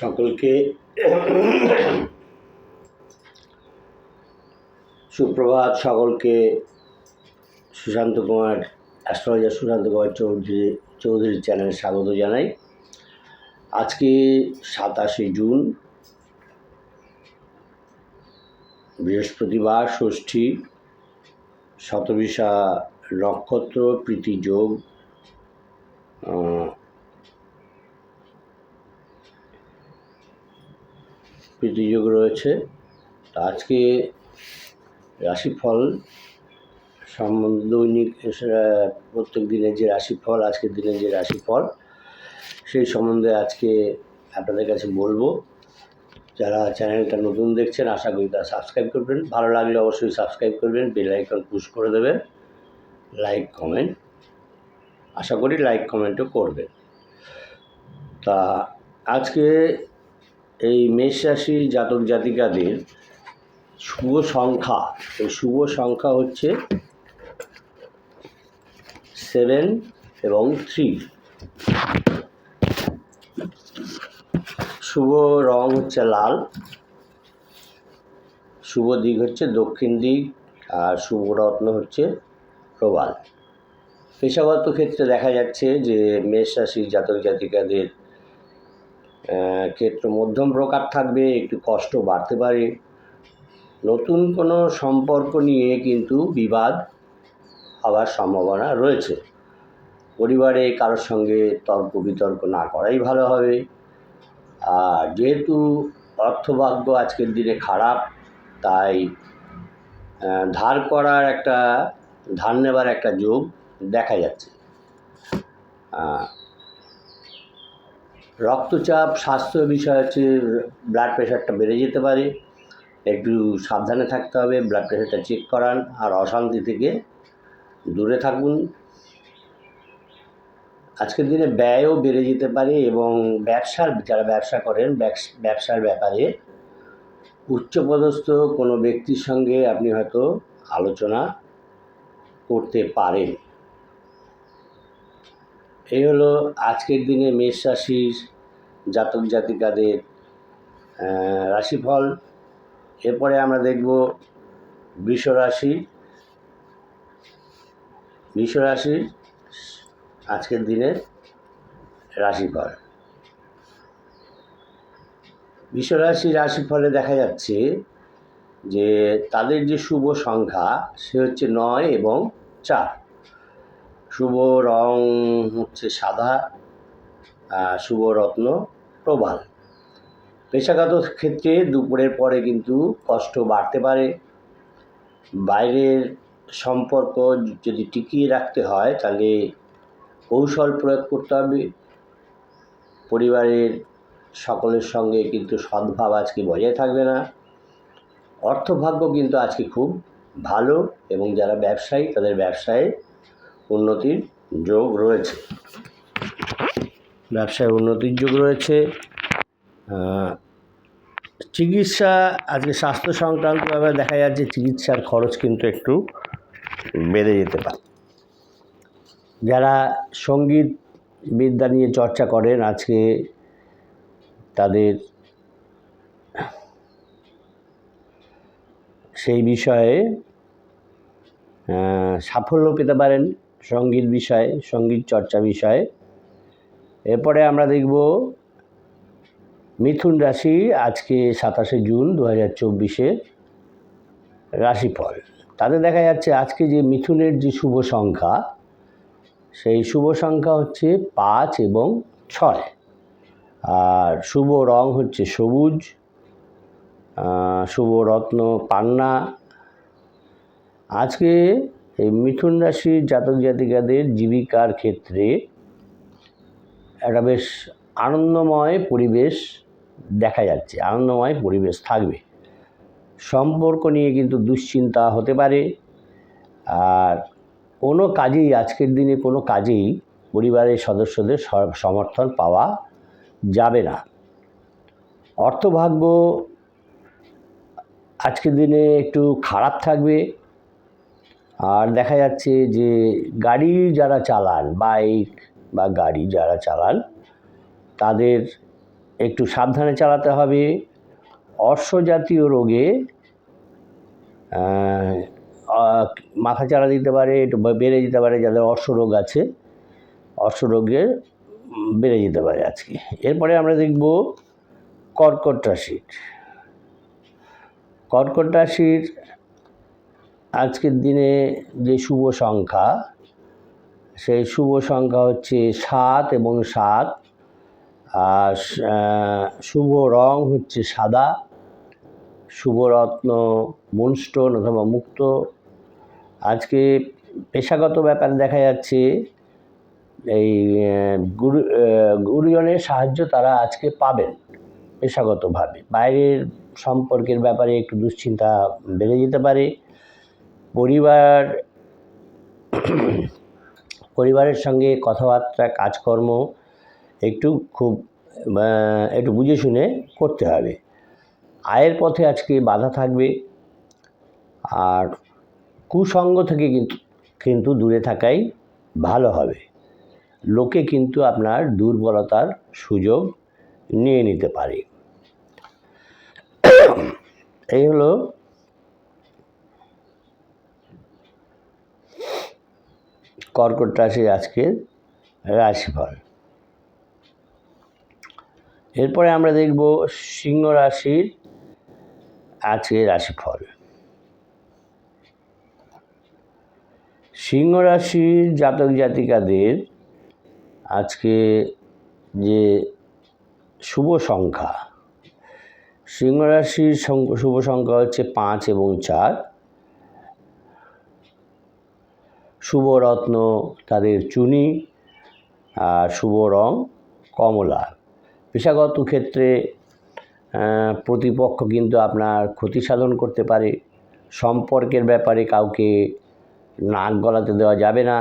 সকলকে সুপ্রভাত, সকলকে সুশান্ত কুমার, অ্যাস্ট্রোলজার সুশান্ত কুমার চৌধুরী, চৌধুরীর চ্যানেলে স্বাগত জানাই। আজকে সাতাশে জুন, বৃহস্পতিবার, ষষ্ঠী, শতবিশা নক্ষত্র, প্রীতি যোগ আহ, প্রীতিযোগ রয়েছে। তো আজকে রাশিফল দৈনিক প্রত্যেক দিনের যে রাশিফল, আজকের দিনের যে রাশিফল, সেই সম্বন্ধে আজকে আপনাদের কাছে বলব। যারা চ্যানেলটা নতুন দেখছেন, আশা করি তারা সাবস্ক্রাইব করবেন। ভালো লাগলে অবশ্যই সাবস্ক্রাইব করবেন, বেল আইকন পুশ করে দেবেন, লাইক, কমেন্ট। আশা করি লাইক, কমেন্টও করবেন। তা আজকে এই মেষ রাশির জাতক জাতিকাদের শুভ সংখ্যা, এই শুভ সংখ্যা হচ্ছে সেভেন এবং থ্রি শুভ রং হচ্ছে লাল, শুভ দিক হচ্ছে দক্ষিণ দিক আর শুভ রত্ন হচ্ছে প্রবাল। পেশাগত ক্ষেত্রে দেখা যাচ্ছে যে মেষ রাশির জাতক জাতিকাদের ক্ষেত্র মধ্যম প্রকার থাকবে, একটু কষ্ট বাড়তে পারে। নতুন কোনো সম্পর্ক নিয়ে কিন্তু বিবাদ হওয়ার সম্ভাবনা রয়েছে। পরিবারে কারোর সঙ্গে তর্ক বিতর্ক না করাই ভালো হবে। আর যেহেতু অর্থভাগ্য আজকের দিনে খারাপ, তাই ধার করার একটা, ধার নেবার একটা যোগ দেখা যাচ্ছে। রক্তচাপ, স্বাস্থ্য বিষয় হচ্ছে ব্লাড প্রেশারটা বেড়ে যেতে পারে। একটু সাবধানে থাকতে হবে ব্লাড প্রেশারটা চেক করান আর অশান্তি থেকে দূরে থাকুন। আজকের দিনে ব্যয়ও বেড়ে যেতে পারে এবং ব্যবসার, যারা ব্যবসা করেন ব্যবসার ব্যাপারে উচ্চপদস্থ কোনো ব্যক্তির সঙ্গে আপনি হয়তো আলোচনা করতে পারেন। এই হলো আজকের দিনে মেষ রাশির জাতক জাতিকাদের রাশিফল। এরপরে আমরা দেখব বৃষ রাশি বৃষ রাশির আজকের দিনের রাশিফল। বিশ্বরাশি রাশিফলে দেখা যাচ্ছে যে তাদের যে শুভ সংখ্যা, সে হচ্ছে নয় এবং চার। শুভ রং হচ্ছে সাদা শুভ রত্ন প্রবাল। পেশাগত ক্ষেত্রে দুপুরের পরে কিন্তু কষ্ট বাড়তে পারে। বাইরের সম্পর্ক যদি টিকিয়ে রাখতে হয়, তাহলে কৌশল প্রয়োগ করতে হবে। পরিবারের সকলের সঙ্গে কিন্তু সদ্ভাব আজকে বজায় থাকবে না। অর্থভাগ্য কিন্তু আজকে খুব ভালো এবং যারা ব্যবসায়ী, তাদের ব্যবসায় উন্নতির যোগ রয়েছে। ব্যবসায় উন্নতির যুগ রয়েছে। চিকিৎসা, আজকে স্বাস্থ্য সংক্রান্তভাবে দেখা যাচ্ছে চিকিৎসার খরচ কিন্তু একটু বেড়ে যেতে পারে। যারা সংগীত বিদ্যা নিয়ে চর্চা করেন, আজকে তাদের সেই বিষয়ে সাফল্য পেতে পারেন সংগীত বিষয়ে, সংগীত চর্চা বিষয়ে। এরপরে আমরা দেখব মিথুন রাশি, আজকে সাতাশে জুন দু হাজার চব্বিশে রাশিফল। তাতে দেখা যাচ্ছে আজকে যে মিথুনের যে শুভ সংখ্যা, সেই শুভ সংখ্যা হচ্ছে পাঁচ এবং ছয়। আর শুভ রং হচ্ছে সবুজ শুভ রত্ন পান্না। আজকে এই মিথুন রাশির জাতক জাতিকাদের জীবিকার ক্ষেত্রে একটা বেশ আনন্দময় পরিবেশ দেখা যাচ্ছে, আনন্দময় পরিবেশ থাকবে। সম্পর্ক নিয়ে কিন্তু দুশ্চিন্তা হতে পারে। আর কোনো কাজেই আজকের দিনে কোনো কাজেই পরিবারের সদস্যদের সমর্থন পাওয়া যাবে না। অর্থভাগ্য আজকের দিনে একটু খারাপ থাকবে। আর দেখা যাচ্ছে যে গাড়ি যারা চালান, বাইক বা গাড়ি যারা চালান তাদের একটু সাবধানে চালাতে হবে। অর্শজাতীয় রোগে মাথা চারা দিতে পারে একটু বেড়ে যেতে পারে যাদের অর্শরোগ আছে। উম, বেড়ে যেতে পারে আজকে। এরপরে আমরা দেখব কর্কট রাশির। কর্কট রাশির আজকের দিনে যে শুভ সংখ্যা সেই শুভ সংখ্যা হচ্ছে সাত এবং সাত। আর শুভ রং হচ্ছে সাদা। শুভ রত্ন মুনস্টোন অথবা মুক্ত। আজকে পেশাগত ব্যাপারে দেখা যাচ্ছে, এই গুরু গুরুজনের সাহায্য তারা আজকে পাবেন পেশাগতভাবে। বাইরের সম্পর্কের ব্যাপারে একটু দুশ্চিন্তা বেড়ে যেতে পারে। পরিবার পরিবারের সঙ্গে কথাবার্তা, কাজকর্ম একটু খুব একটু বুঝে শুনে করতে হবে। আয়ের পথে আজকে বাধা থাকবে আর কুসঙ্গ থেকে কিন্তু কিন্তু দূরে থাকাই ভালো হবে। লোকে কিন্তু আপনার দুর্বলতার সুযোগ নিয়ে নিতে পারে। এই হলো কর্কট রাশির আজকের রাশিফল। এরপরে আমরা দেখব সিংহ রাশির আজকের রাশিফল। সিংহ রাশির জাতক জাতিকাদের আজকে যে শুভ সংখ্যা, সিংহ রাশির শুভ সংখ্যা হচ্ছে পাঁচ এবং চার। শুভ রত্ন তাদের চুনি আর শুভ রং কমলা। পেশাগত ক্ষেত্রে প্রতিপক্ষ কিন্তু আপনার ক্ষতি সাধন করতে পারে। সম্পর্কের ব্যাপারে কাউকে নাক গলাতে দেওয়া যাবে না।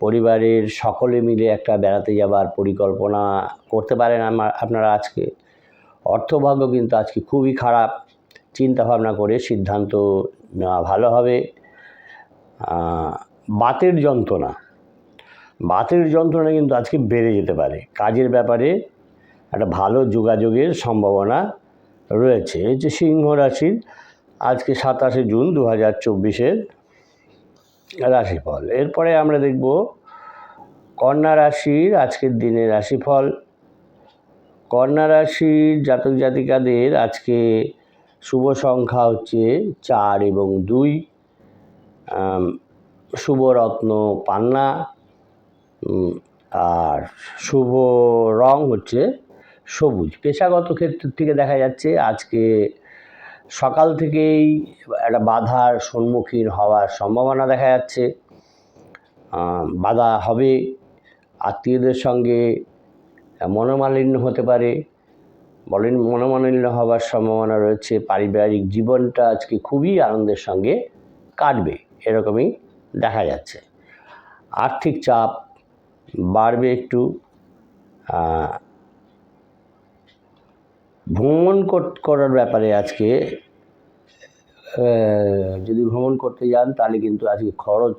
পরিবারের সকলে মিলে একটা বেড়াতে যাবার পরিকল্পনা করতে পারেন আমার আপনারা আজকে। অর্থভাগ্য কিন্তু আজকে খুবই খারাপ। চিন্তা ভাবনা করে সিদ্ধান্ত নেওয়া ভালো হবে। বাতের যন্ত্রণা। বাতের যন্ত্রণা কিন্তু আজকে বেড়ে যেতে পারে। কাজের ব্যাপারে একটা ভালো যোগাযোগের সম্ভাবনা রয়েছে। এই যে সিংহ রাশির আজকে সাতাশে জুন দু হাজার চব্বিশের রাশিফল। এরপরে আমরা দেখব কন্যা রাশির আজকের দিনের রাশিফল। কন্যা রাশির জাতক জাতিকাদের আজকে শুভ সংখ্যা হচ্ছে চার এবং দুই। আম, শুভ রত্ন পান্না আর শুভ রং হচ্ছে সবুজ। পেশাগত ক্ষেত্র থেকে দেখা যাচ্ছে আজকে সকাল থেকেই একটা বাধার সম্মুখীন হওয়ার সম্ভাবনা দেখা যাচ্ছে। বাধা হবে আত্মীয়দের সঙ্গে মনোমালিন্য হতে পারে বলেন মনোমালিন্য হওয়ার সম্ভাবনা রয়েছে পারিবারিক জীবনটা আজকে খুবই আনন্দের সঙ্গে কাটবে এরকমই দেখা যাচ্ছে। আর্থিক চাপ বাড়বে একটু ভ্রমণ কর- করার ব্যাপারে আজকে যদি ভ্রমণ করতে যান তাহলে কিন্তু আজকে খরচ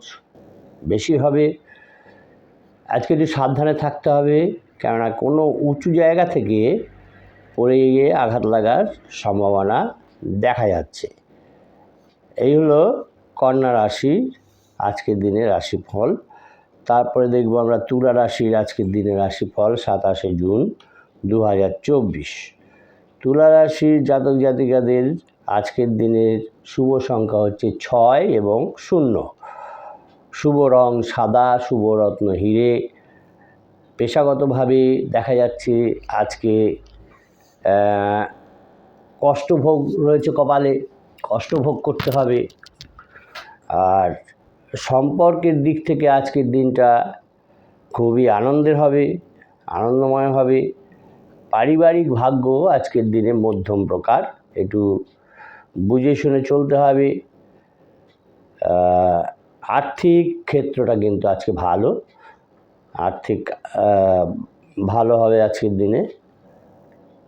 বেশি হবে। আজকে একটু সাবধানে থাকতে হবে, কেননা কোনো উঁচু জায়গা থেকে পড়ে গিয়ে আঘাত লাগার সম্ভাবনা দেখা যাচ্ছে। এই হলো কন্যা রাশির আজকের দিনের রাশিফল। তারপরে দেখব আমরা তুলা রাশির আজকের দিনের রাশিফল, সাতাশে জুন দু হাজার চব্বিশ। তুলা রাশির জাতক জাতিকাদের আজকের দিনের শুভ সংখ্যা হচ্ছে ছয় এবং শূন্য। শুভ রং সাদা, শুভ রত্ন হিরে। পেশাগতভাবে দেখা যাচ্ছে আজকে কষ্টভোগ রয়েছে কপালে, কষ্টভোগ করতে হবে। আর সম্পর্কের দিক থেকে আজকের দিনটা খুবই আনন্দের হবে, আনন্দময় হবে। পারিবারিক ভাগ্য আজকের দিনে মধ্যম প্রকার, একটু বুঝে শুনে চলতে হবে। আর্থিক ক্ষেত্রটা কিন্তু আজকে ভালো, আর্থিক ভালো হবে আজকের দিনে।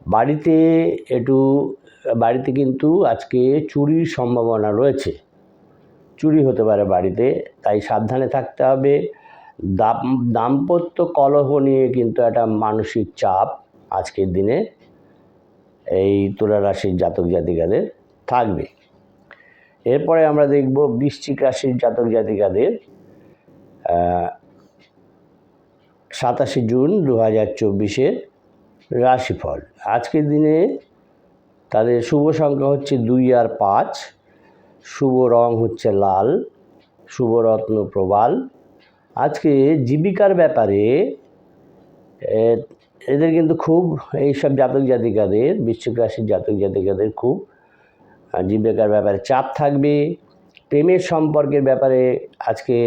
বাড়িতে একটু, বাড়িতে কিন্তু আজকে চুরির সম্ভাবনা রয়েছে। চুরি হতে পারে বাড়িতে, তাই সাবধানে থাকতে হবে। দাম, দাম্পত্য কলহ নিয়ে কিন্তু একটা মানসিক চাপ আজকের দিনে এই তুলা রাশির জাতক জাতিকাদের থাকবে। এরপরে আমরা দেখব বৃশ্চিক রাশির জাতক জাতিকাদের সাতাশে জুন দু হাজার চব্বিশের রাশিফল। আজকের দিনে তাদের শুভ সংখ্যা হচ্ছে দুই আর পাঁচ। শুভ রং হচ্ছে লাল, শুভ রত্ন প্রবাল। আজকে জীবিকার ব্যাপারে এদের কিন্তু খুব, এইসব জাতক জাতিকাদের, বৃশ্চিক রাশির জাতক জাতিকাদের খুব জীবিকার ব্যাপারে চাপ থাকবে। প্রেমের সম্পর্কের ব্যাপারে আজকে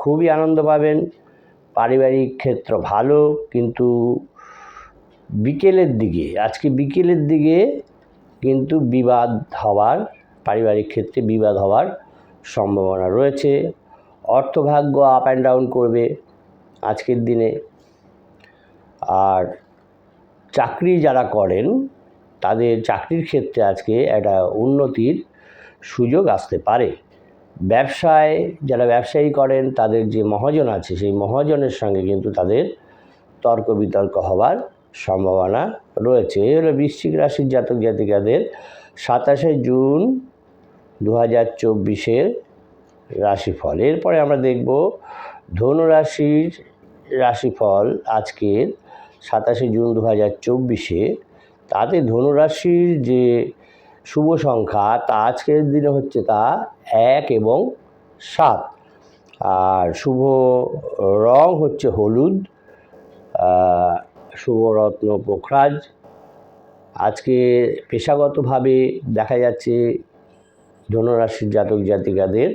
খুবই আনন্দ পাবেন। পারিবারিক ক্ষেত্র ভালো, কিন্তু বিকেলের দিকে, আজকে বিকেলের দিকে কিন্তু বিবাদ হওয়ার পারিবারিক ক্ষেত্রে বিবাদ হওয়ার সম্ভাবনা রয়েছে। অর্থভাগ্য আপ অ্যান্ড ডাউন করবে আজকের দিনে। আর চাকরি যারা করেন, তাদের চাকরির ক্ষেত্রে আজকে একটা উন্নতির সুযোগ আসতে পারে। ব্যবসায় যারা ব্যবসায়ী করেন, তাদের যে মহাজন আছে, সেই মহাজনের সঙ্গে কিন্তু তাদের তর্ক বিতর্ক হওয়ার সম্ভাবনা রয়েছে। এই হলো বৃশ্চিক রাশির জাতক জাতিকাদের সাতাশে জুন দু হাজার চব্বিশের রাশিফল। এরপরে আমরা দেখব ধনু রাশির রাশিফল আজকের সাতাশে জুন দু হাজার চব্বিশে। তাতে ধনুরাশির যে শুভ সংখ্যা তা আজকের দিনে হচ্ছে তা এক এবং সাত। আর শুভ রং হচ্ছে হলুদ আহ, শুভ রত্ন পোখরাজ আজকে পেশাগতভাবে দেখা যাচ্ছে ধনুরাশির জাতক জাতিকাদের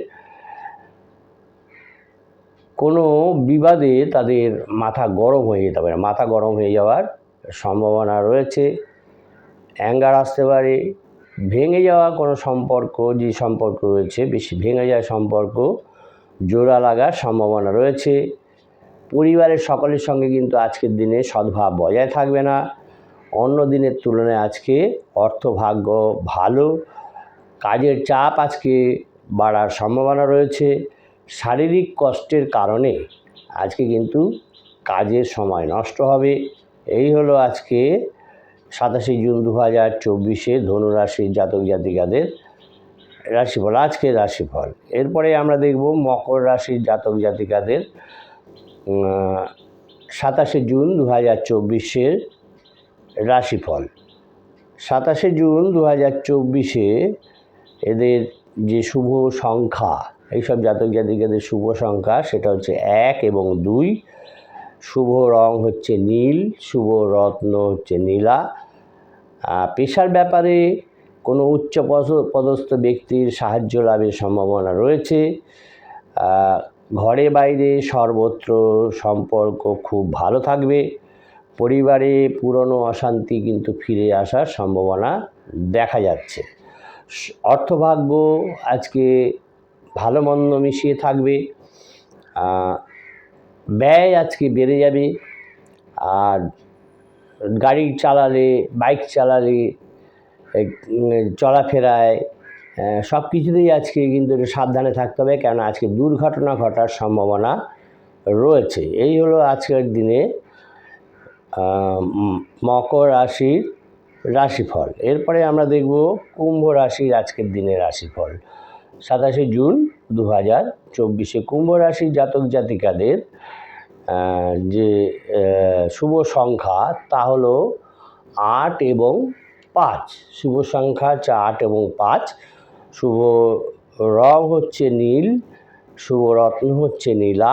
কোনো বিবাদে তাদের মাথা গরম হয়ে যেতে পারে। মাথা গরম হয়ে যাওয়ার সম্ভাবনা রয়েছে। অ্যাঙ্গার আসতে পারে। ভেঙে যাওয়া কোনো সম্পর্ক, যে সম্পর্ক রয়েছে, বেশি ভেঙে যাওয়া সম্পর্ক, জোড়া লাগার সম্ভাবনা রয়েছে। পরিবারের সকলের সঙ্গে কিন্তু আজকের দিনে সদ্ভাব বজায় থাকবে না। অন্য দিনের তুলনায় আজকে অর্থভাগ্য ভালো। কাজের চাপ আজকে বাড়ার সম্ভাবনা রয়েছে। শারীরিক কষ্টের কারণে আজকে কিন্তু কাজের সময় নষ্ট হবে। এই হলো আজকে সাতাশে জুন দু হাজার চব্বিশে ধনুরাশির জাতক জাতিকাদের রাশিফল, আজকের রাশিফল। এরপরে আমরা দেখব মকর রাশির জাতক জাতিকাদের সাতাশে জুন দু হাজার চব্বিশের রাশিফল। সাতাশে জুন দু হাজার চব্বিশে এদের যে শুভ সংখ্যা, এইসব জাতক জাতিকাদের শুভ সংখ্যা সেটা হচ্ছে এক এবং দুই। শুভ রং হচ্ছে নীল, শুভ রত্ন হচ্ছে নীলা। পেশার ব্যাপারে কোনো উচ্চ পদ- পদস্থ ব্যক্তির সাহায্য লাভের সম্ভাবনা রয়েছে। ঘরে বাইরে সর্বত্র সম্পর্ক খুব ভালো থাকবে। পরিবারে পুরনো অশান্তি কিন্তু ফিরে আসার সম্ভাবনা দেখা যাচ্ছে। অর্থভাগ্য আজকে ভালো মন্দ মিশিয়ে থাকবে। ব্যয় আজকে বেড়ে যাবে। আর গাড়ি চালালে, বাইক চালালে চলাফেরায় সব কিছুতেই আজকে কিন্তু একটু সাবধানে থাকতে হবে। কেননা আজকে দুর্ঘটনা ঘটার সম্ভাবনা রয়েছে। এই হলো আজকের দিনে মকর রাশির রাশিফল। এরপরে আমরা দেখব কুম্ভ রাশির আজকের দিনের রাশিফল। সাতাশে জুন দু হাজার চব্বিশে কুম্ভ রাশির জাতক জাতিকাদের যে শুভ সংখ্যা তা হলো আট এবং পাঁচ। শুভ সংখ্যা হচ্ছে আট এবং পাঁচ। শুভ রং হচ্ছে নীল, শুভ রত্ন হচ্ছে নীলা।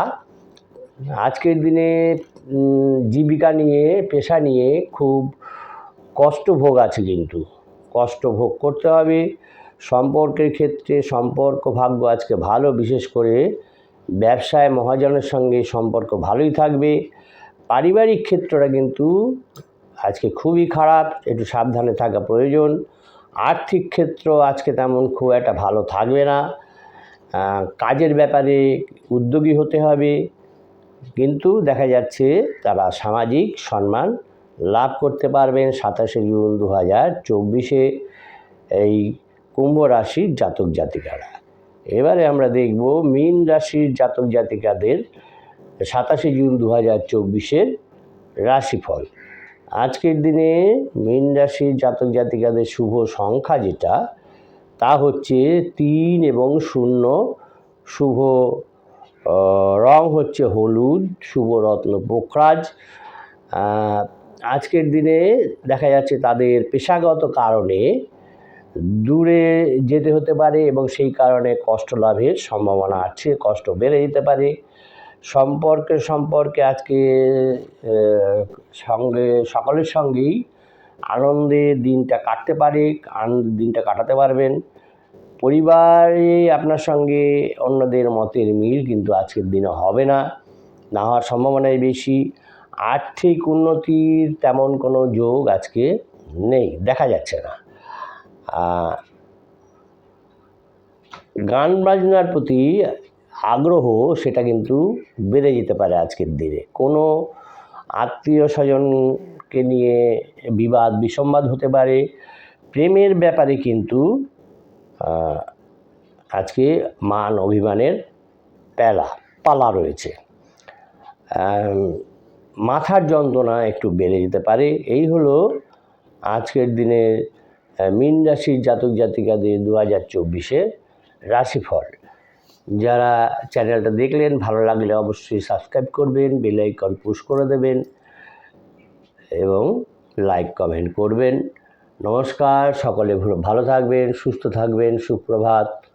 আজকের দিনে জীবিকা নিয়ে, পেশা নিয়ে খুব কষ্ট ভোগ আছে কিন্তু। কষ্ট ভোগ করতে হবে। সম্পর্কের ক্ষেত্রে সম্পর্ক ভাগ্য আজকে ভালো, বিশেষ করে ব্যবসায় মহাজনের সঙ্গে সম্পর্ক ভালোই থাকবে। পারিবারিক ক্ষেত্রটা কিন্তু আজকে খুবই খারাপ, একটু সাবধানে থাকা প্রয়োজন। আর্থিক ক্ষেত্র আজকে তেমন খুব একটা ভালো থাকবে না। কাজের ব্যাপারে উদ্যোগী হতে হবে। কিন্তু দেখা যাচ্ছে তারা সামাজিক সম্মান লাভ করতে পারবেন সাতাশে জুন দু হাজার চব্বিশে এই কুম্ভ রাশির জাতক জাতিকারা। এবারে আমরা দেখব মীন রাশির জাতক জাতিকাদের সাতাশে জুন দু হাজার চব্বিশের রাশিফল। আজকের দিনে মীন রাশির জাতক জাতিকাদের শুভ সংখ্যা যেটা, তা হচ্ছে তিন এবং শূন্য। শুভ রং হচ্ছে হলুদ, শুভ রত্ন পোখরাজ আজকের দিনে দেখা যাচ্ছে তাদের পেশাগত কারণে দূরে যেতে হতে পারে এবং সেই কারণে কষ্ট লাভের সম্ভাবনা আছে, কষ্ট বেড়ে যেতে পারে। সম্পর্কে সম্পর্কে আজকে সঙ্গে, সকলের সঙ্গেই আনন্দে দিনটা কাটতে পারে আনন্দের দিনটা কাটাতে পারবেন। পরিবারে আপনার সঙ্গে অন্যদের মতের মিল কিন্তু আজকের দিনে হবে না না হওয়ার সম্ভাবনাই বেশি। আর্থিক উন্নতির তেমন কোনো যোগ আজকে নেই, দেখা যাচ্ছে না। গান বাজনার প্রতি আগ্রহ সেটা কিন্তু বেড়ে যেতে পারে আজকের দিনে। কোনো আত্মীয় স্বজনকে নিয়ে বিবাদ, বিসম্বাদ হতে পারে। প্রেমের ব্যাপারে কিন্তু আজকে মান অভিমানের পেলা, পালা রয়েছে। মাথার যন্ত্রণা একটু বেড়ে যেতে পারে। এই হলো আজকের আহ, মীন রাশির জাতক জাতিকাদের দু হাজার চব্বিশে রাশিফল। যারা চ্যানেলটা দেখলেন ভালো লাগলে অবশ্যই সাবস্ক্রাইব করবেন বেল আইকন পুশ করে দেবেন এবং লাইক কমেন্ট করবেন। নমস্কার সকলে ভালো থাকবেন সুস্থ থাকবেন সুপ্রভাত।